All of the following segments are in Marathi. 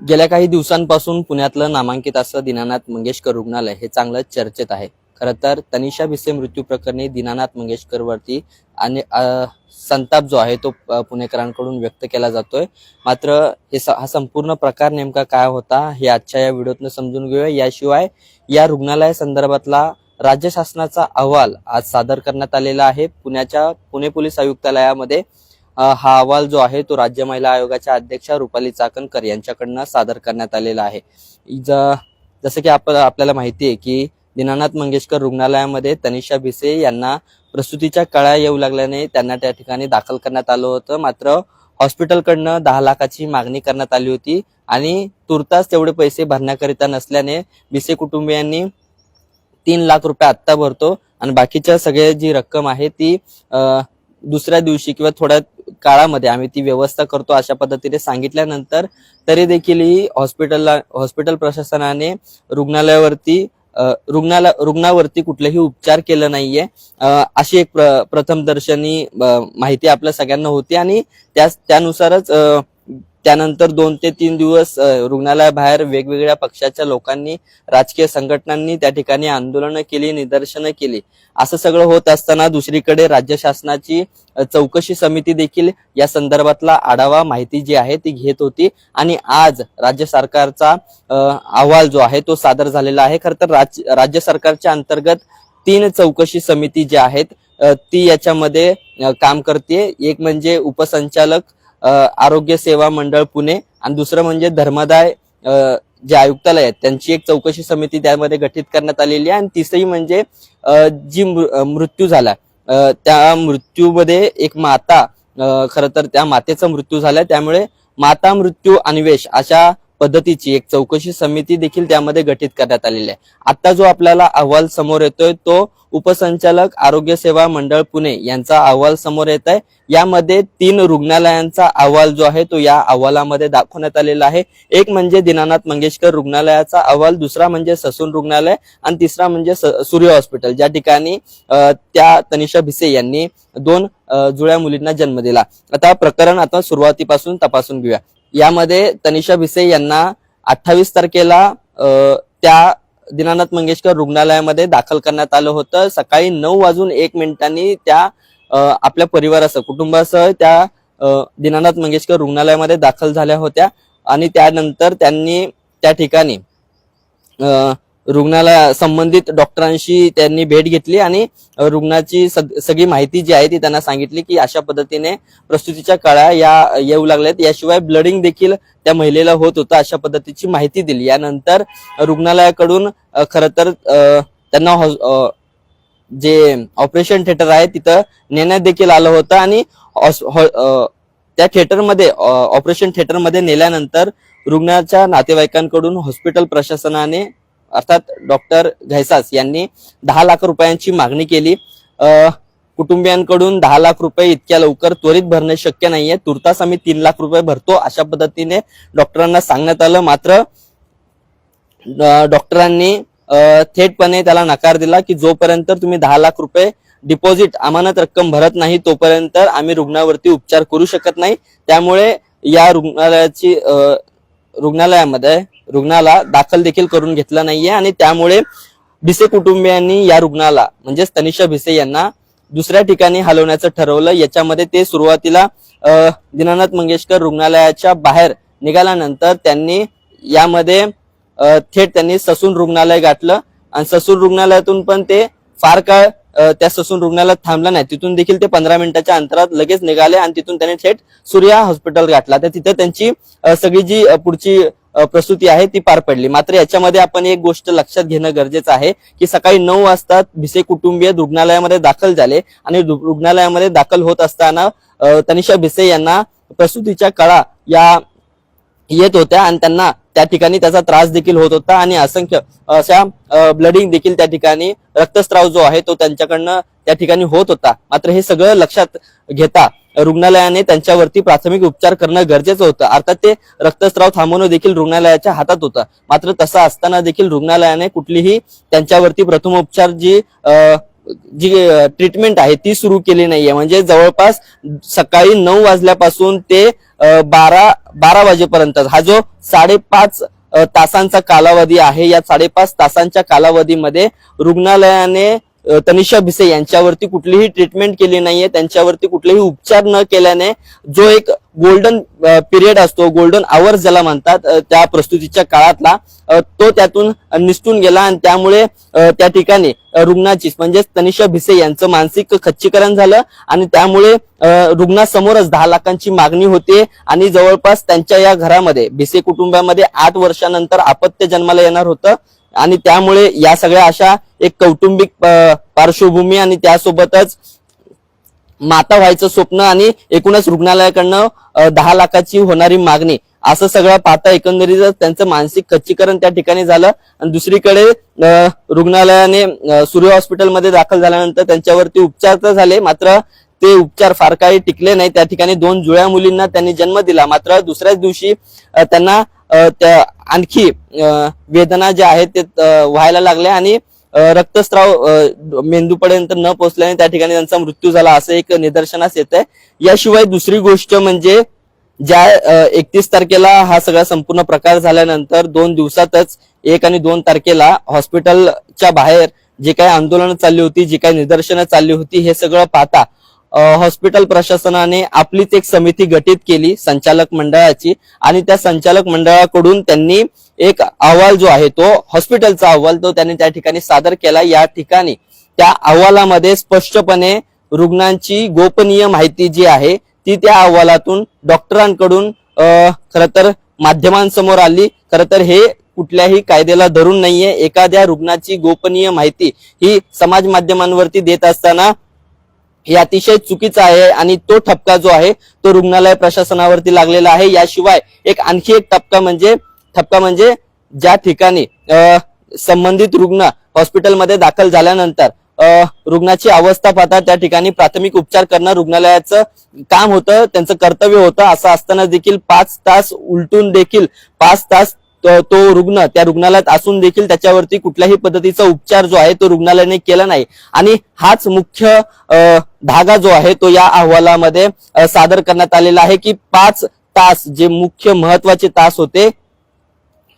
गेल्या काही दिवसांपासून पुण्यातलं नामांकित असं दीनानाथ मंगेशकर रुग्णालय हे चांगलं चर्चेत आहे. खरं तर तनिषा भिसे मृत्यू प्रकरणी दीनानाथ मंगेशकरवरती आणि संताप जो आहे तो पुणेकरांकडून व्यक्त केला जातोय. मात्र हे स- हा संपूर्ण प्रकार नेमका काय होता हे आजच्या या व्हिडिओतनं समजून घेऊया. याशिवाय या रुग्णालया संदर्भातला राज्य शासनाचा अहवाल आज सादर करण्यात आलेला आहे. पुण्याच्या पुणे पोलीस आयुक्तालयामध्ये हा अहवाल जो आहे तो राज्य महिला आयोगाच्या अध्यक्षा रुपाली चाकणकर यांच्याकडनं सादर करण्यात आलेला आहे. जसं की आप आपल्याला माहिती आहे की दीनानाथ मंगेशकर रुग्णालयामध्ये तनिषा भिसे यांना प्रसूतीच्या कळ्या येऊ लागल्याने त्यांना त्या ठिकाणी दाखल करण्यात आलं होतं. मात्र हॉस्पिटलकडनं दहा लाखाची मागणी करण्यात आली होती आणि तुर्तास तेवढे पैसे भरण्याकरिता नसल्याने भिसे कुटुंबियांनी तीन लाख रुपये आत्ता भरतो आणि बाकीच्या सगळे जी रक्कम आहे ती दुसऱ्या दिवशी किंवा थोड्या काळामध्ये आम्ही ती व्यवस्था करतो अशा पद्धतीने सांगितल्यानंतर तरी देखील ही हॉस्पिटलला हॉस्पिटल प्रशासनाने रुग्णालयावरती रुग्णाला रुग्णावरती कुठलेही उपचार केलं नाहीये. अशी एक प्र, प्रथमदर्शनी माहिती आपल्या सगळ्यांना होती आणि त्या त्यानुसारच त्यानंतर दोन ते तीन दिवस रुग्णालयाबाहेर वेगवेगळ्या पक्षाच्या लोकांनी राजकीय संघटनांनी त्या ठिकाणी आंदोलनं केली निदर्शनं केली. असं सगळं होत असताना दुसरीकडे राज्य शासनाची चौकशी समिती देखील या संदर्भातला आढावा माहिती जी आहे ती घेत होती. आणि आज राज्य सरकारचा अहवाल जो आहे तो सादर झालेला आहे. खरं तर राज राज्य सरकारच्या अंतर्गत तीन चौकशी समिती ज्या आहेत ती याच्यामध्ये काम करते. एक म्हणजे उपसंचालक आरोग्य सेवा मंडळ पुणे आणि दुसरं म्हणजे धर्मदाय जे आयुक्तालय आहेत त्यांची एक चौकशी समिती त्यामध्ये गठीत करण्यात आलेली आहे. आणि तिसरी म्हणजे जी मृ- मृत्यू झाला त्या मृत्यूमध्ये एक माता खर खरं तर त्या मातेचा मृत्यू झाला. त्यामुळे माता मृत्यू अन्वेष अशा पद्धतीची एक चौकशी समिती देखील त्यामध्ये गठीत करण्यात आलेली आहे. आता जो आपल्याला अहवाल समोर येतोय तो उपसंचालक आरोग्य सेवा मंडळ पुणे यांचा अहवाल समोर येत आहे. यामध्ये तीन रुग्णालयांचा अहवाल जो आहे तो या अहवालामध्ये दाखवण्यात आलेला आहे. एक म्हणजे दीनानाथ मंगेशकर रुग्णालयाचा अहवाल दुसरा म्हणजे ससून रुग्णालय आणि तिसरा म्हणजे स- सूर्य हॉस्पिटल. ज्या ठिकाणी त्या तनिषा भिसे यांनी दोन जुळ्या मुलींना जन्म दिला. आता प्रकरण आता सुरुवातीपासून तपासून घेऊया. यामध्ये तनिषा भिसे यांना अठ्ठावीस तारखेला अ, त्या दीनानाथ मंगेशकर रुग्णालयामध्ये दाखल करण्यात आलं होतं. सकाळी नऊ वाजून एक मिनिटांनी त्या आपल्या परिवारासह कुटुंबासह त्या दिनानाथ दीनानाथ मंगेशकर रुग्णालयामध्ये दाखल झाल्या होत्या. आणि त्यानंतर त्यांनी त्या ठिकाणी रुग्णाला संबंधित डॉक्टरांशी त्यांनी भेट घेतली आणि रुग्णाची सगळी माहिती जी आहे ती त्यांना सांगितली की अशा पद्धतीने प्रस्तुतीच्या कळा या येऊ लागल्यात. याशिवाय ब्लडिंग देखील त्या महिलेला होत होतं अशा पद्धतीची माहिती दिली. यानंतर रुग्णालयाकडून खर खरं तर त्यांना जे ऑपरेशन थिएटर आहे तिथं नेण्यात देखील आलं होतं आणि हो, त्या थिएटरमध्ये ऑपरेशन थिएटरमध्ये नेल्यानंतर रुग्णाच्या नातेवाईकांकडून हॉस्पिटल प्रशासनाने अर्थात डॉक्टर घैसास यांनी दहा लाख रुपयांची मागणी केली. कुटुंबियांकडून दहा लाख रुपये इतक्या लवकर त्वरित भरणे शक्य नाहीये. तुर्तास आम्ही तीन लाख रुपये भरतो अशा पद्धतीने डॉक्टरांना सांगण्यात आलं. मात्र डॉक्टरांनी थेटपणे त्याला नकार दिला की जोपर्यंत तुम्ही दहा लाख रुपये डिपॉझिट अमानत रक्कम भरत नाही तोपर्यंत आम्ही रुग्णावरती उपचार करू शकत नाही. त्यामुळे या रुग्णालयाची रुग्णालयामध्ये रुग्णाला दाखल देखील करून घेतला नाहीये आणि त्यामुळे भिसे कुटुंबियांनी या रुग्णाला म्हणजेच तनिषा भिसे यांना दुसऱ्या ठिकाणी हलवण्याचं ठरवलं. याच्यामध्ये ते सुरुवातीला दिनानाथ दीनानाथ मंगेशकर रुग्णालयाच्या बाहेर निघाल्यानंतर त्यांनी यामध्ये थेट त्यांनी ससून रुग्णालय गाठलं. आणि ससून रुग्णालयातून पण ते फार काळ त्या ससून रुग्णालयात थांबला नाही. तिथून देखील ते पंधरा मिनिटाच्या अंतरात लगेच निघाले आणि तिथून त्यांनी थेट सूर्या हॉस्पिटल गाठला. तर तिथे त्यांची सगळी जी पुढची प्रसूती आहे ती पार पडली. मात्र याच्यामध्ये आपण एक गोष्ट लक्षात घेणं गरजेचं आहे की सकाळी नऊ वाजता भिसे कुटुंबीय रुग्णालयामध्ये दाखल झाले आणि रुग्णालयामध्ये दाखल होत असताना तनिषा भिसे यांना प्रसूतीच्या कळा या येत होत्या आणि त्यांना त्या ठिकाणी त्याचा त्रास देखील होत होता आणि असंख्य अशा ब्लडिंग देखील त्या ठिकाणी रक्तस्राव जो आहे तो त्यांच्याकडनं त्या ठिकाणी होत होता. मात्र हे सगळं लक्षात घेता रुग्णालयाने त्यांच्यावरती प्राथमिक उपचार करणं गरजेचं होतं. अर्थात ते रक्तस्राव थांबवणं देखील रुग्णालयाच्या हातात होतं. मात्र तसं असताना देखील रुग्णालयाने कुठलीही त्यांच्यावरती प्रथमोपचार जी जी ट्रीटमेंट आहे ती सुरू केली नाहीये. म्हणजे जवळपास सकाळी नऊ वाजल्यापासून ते बारा बारा वाजेपर्यंत हा जो साडेपाच तासांचा कालावधी आहे या साडेपाच तासांच्या कालावधीमध्ये रुग्णालयाने तनिषा भिसे यांच्यावरती कुठलीही ट्रीटमेंट केली नाहीये. त्यांच्यावरती कुठलेही उपचार न केल्याने जो एक गोल्डन पिरियड असतो गोल्डन आवर्स ज्याला म्हणतात त्या प्रस्तुतीच्या काळातला तो त्यातून निसटून गेला आणि त्यामुळे त्या ठिकाणी रुग्णाचीच रुग्णाची म्हणजेच तनिषा भिसे यांचं मानसिक खच्चीकरण झालं आणि त्यामुळे रुग्णासमोरच दहा लाखांची मागणी होते आणि जवळपास त्यांच्या या घरामध्ये भिसे कुटुंबामध्ये आठ वर्षानंतर अपत्य जन्माला येणार होतं. आणि त्यामुळे या सगळ्या अशा एक कौटुंबिक पार्श्वभूमी आणि त्यासोबतच माता व्हायचं स्वप्न आणि एकूणच रुग्णालयाकडनं दहा लाखाची होणारी मागणी. असं सगळं पाहता एकंदरीत त्यांचं मानसिक खच्चीकरण त्या ठिकाणी झालं. आणि दुसरीकडे रुग्णालयाने सूर्य हॉस्पिटलमध्ये दाखल झाल्यानंतर त्यांच्यावरती उपचार तर झाले मात्र ते उपचार फार काही टिकले नाही त्या ठिकाणी दोन जुळ्या मुलींना त्यांनी जन्म दिला. मात्र दुसऱ्याच दिवशी त्यांना त्या आणखी वेदना ज्या आहेत ते व्हायला लागल्या आणि रक्तस्राव मेंदूपर्यंत न पोहोचल्याने त्या ठिकाणी त्यांचा मृत्यू झाला असं एक निदर्शनास येत आहे याशिवाय दुसरी गोष्ट म्हणजे ज्या एकतीस तारखेला हा सगळा संपूर्ण प्रकार झाल्यानंतर दोन दिवसातच एक आणि दोन तारखेला हॉस्पिटलच्या बाहेर जे काही आंदोलनं चालली होती जी काही निदर्शनं चालली होती हे सगळं पाहता हॉस्पिटल प्रशासनाने आपलीच एक समिती गठीत केली संचालक मंडळाची. आणि त्या संचालक मंडळाकडून त्यांनी एक अहवाल जो आहे तो हॉस्पिटलचा अहवाल तो त्यांनी त्या ठिकाणी सादर केला. या ठिकाणी त्या अहवालामध्ये स्पष्टपणे रुग्णांची गोपनीय माहिती जी आहे ती त्या अहवालातून डॉक्टरांकडून खर तर माध्यमांसमोर आली. खर तर हे कुठल्याही कायद्याला धरून नाहीये. एखाद्या रुग्णाची गोपनीय माहिती ही समाज माध्यमांवरती देत असताना हे अतिशय चुकीचं आहे आणि तो ठपका जो आहे तो रुग्णालय प्रशासनावरती लागलेला आहे. याशिवाय एक आणखी एक ठपका म्हणजे ठपका म्हणजे ज्या ठिकाणी संबंधित रुग्ण हॉस्पिटलमध्ये दाखल झाल्यानंतर रुग्णाची अवस्था पाहता त्या ठिकाणी प्राथमिक उपचार करणं रुग्णालयाचं काम होतं त्यांचं कर्तव्य होतं. असं असताना देखील पाच तास उलटून देखील पाच तास तो तो रुग्ण त्या रुग्णालयात असून देखील त्याच्यावरती कुठल्याही पद्धतीचा उपचार जो आहे तो रुग्णालयाने केला नाही. आणि हाच मुख्य धागा जो आहे तो या अहवालामध्ये सादर करण्यात आलेला आहे की पाच तास जे मुख्य महत्त्वाचे तास होते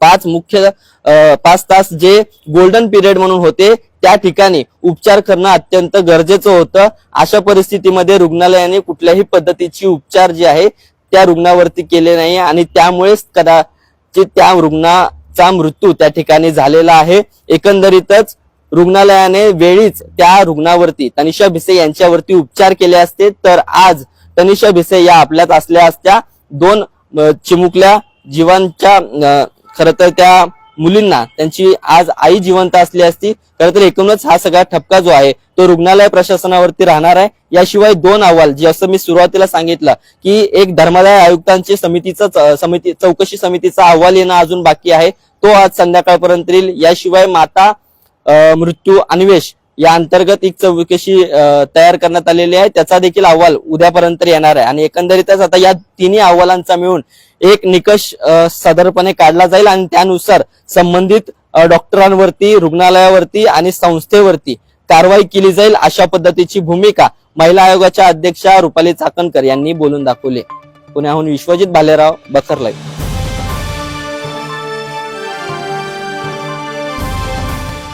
पाच मुख्य पाच तास जे गोल्डन पिरियड म्हणून होते त्या ठिकाणी उपचार करणं अत्यंत गरजेचं होतं. अशा परिस्थितीमध्ये रुग्णालयाने कुठल्याही पद्धतीची उपचार जे आहे त्या रुग्णावरती केले नाही आणि त्यामुळेच कदा की त्या रुग्णाचा मृत्यू त्या ठिकाणी झालेला आहे. एकंदरीतच रुग्णालयाने वेळीच त्या रुग्णावरती तनिषा भिसे यांच्यावरती उपचार केले असते. तर आज तनिषा भिसे या आपल्यात असल्या असत्या. दोन चिमुकल्या जीवांच्या खर तर त्या मुलींना त्यांची आज आई जिवंत असली असती खरं तर एकूणच हा सगळा ठपका जो आहे तो रुग्णालय प्रशासनावरती राहणार आहे. याशिवाय दोन अहवाल जसं मी सुरुवातीला सांगितलं की एक धर्मादाय आयुक्तांची समितीचा समिती चौकशी समितीचा अहवाल येणं अजून बाकी आहे. तो आज संध्याकाळपर्यंत येईल. याशिवाय माता मृत्यू अन्वेष या अंतर्गत एक चौकशी तयार करण्यात आलेली आहे. त्याचा देखील अहवाल उद्यापर्यंत येणार आहे. आणि एकंदरीतच आता या तिन्ही अहवालांचा मिळून एक निकष साधारणपणे काढला जाईल. आणि त्यानुसार संबंधित डॉक्टरांवरती रुग्णालयावरती आणि संस्थेवरती कारवाई केली जाईल अशा पद्धतीची भूमिका महिला आयोगाच्या अध्यक्षा रुपाली चाकणकर यांनी बोलून दाखवली. पुण्याहून विश्वजित भालेराव बखर